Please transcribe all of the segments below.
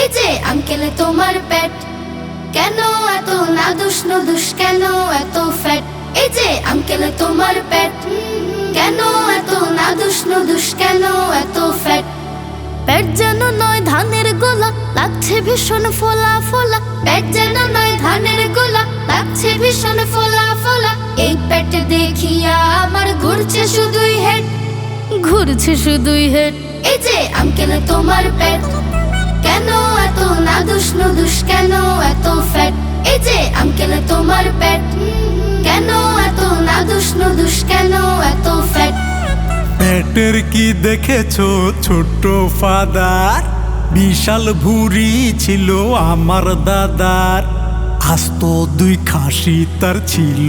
এই যে আঙ্কেলে তোমার পেট কেন এত নাদুস নদুস কেন এত ফ্যাট? এই যে আঙ্কেলে তোমার পেট কেন এত নাদুস নদুস কেন এত ফ্যাট? পেট যেন নয় ধানের গোলা লাগছে ভীষণ ফোলা ফোলা। পেট যেন নয় ধানের গোলা লাগছে ভীষণ ফোলা ফোলা। এই পেট দেখিয়া আমার ঘুরছে শুধুই হেড ঘুরছে শুধুই হেড এই যে আঙ্কেলে তোমার পেট কেন? এত নাদুস নদুস কেন? এত ফ্যাট এই যে আঙ্কেলে তোমার প্যাট কেন এত নাদুস নদুস কেন? এত ফ্যাট প্যাটের কি দেখেছ ছোট্ট ফাদার? বিশাল ভুরি ছিল আমার দাদার। আস্ত দুই খাসি তার ছিল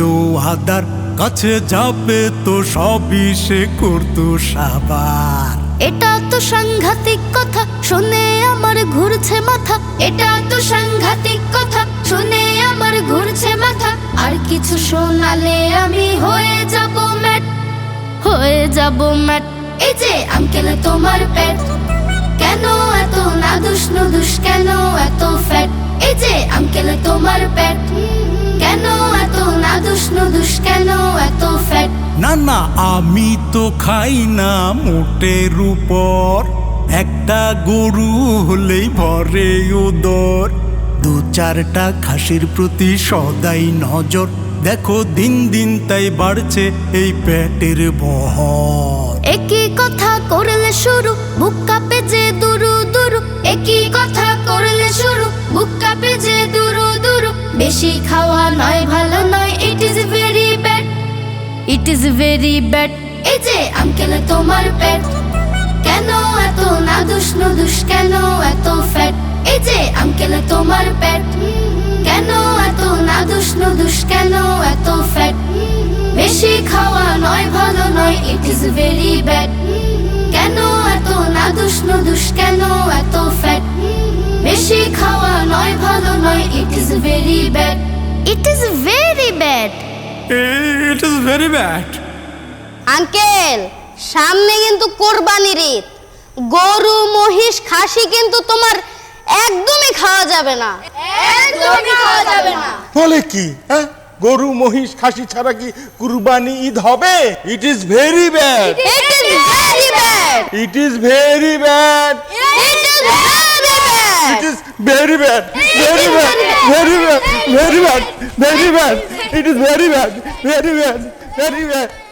আদার। কাছে যাবে তো সবই সে করতো সাবার। এটা তো সাংঘাতিক কথা, শুনে আমার ঘুরছে মাথা। এটা তো সাংঘাতিক কথা, শুনে আমার ঘুরছে মাথা। আর কিছু শোনালে আমি হয়ে যাব ম্যাট, হয়ে যাব ম্যাট। এই যে আঙ্কেল, তোমার পেট কেন এত না নাদুস নদুস, কেন এত ফ্যাট? যে আঙ্কেল তোমার পেট। কেন এত নাদুস নদুস কেন এত ফ্যাট? না না আমি তো খাই না মোটের উপর একটা গরু হলেই ভরে উদর। দু চারটা খাসির প্রতি সদাই নজর। দেখো দিন দিন তাই বাড়ছে এই পেটের বহর। একই কথা করলে শুরু বুক কাঁপে যে বেশি খাওয়া নয়, ভালো নয় it is very bad it is very bad এই যে আঙ্কেল তোমার পেট কেন এত নাদুস নদুস, কেন এত ফ্যাট এই যে আঙ্কেল তোমার পেট কেন এত নাদুস নদুস, কেন এত ফ্যাট বেশি খাওয়া নয়, ভালো নয় ইট ইজ ভেরি ব্যাড কেন এত নাদুস নদুস, কেন এত ফ্যাট বেশি খাওয়া নয় ভালো নয় it is very bad it is very bad it is very bad uncle সামনে কিন্তু কোরবানির ঈদ। গরু মহিষ খাসি কিন্তু তোমার একদমই খাওয়া যাবে না। একদমই খাওয়া যাবে না। বলে কি হ্যাঁ? গরু মহিষ খাসি ছাড়া কি কুরবানি ঈদ হবে? It is very bad it is very bad it is very bad it is bad. It is very bad. Very bad. Very bad. Very bad. Very bad. It is very bad. Very bad. Very bad.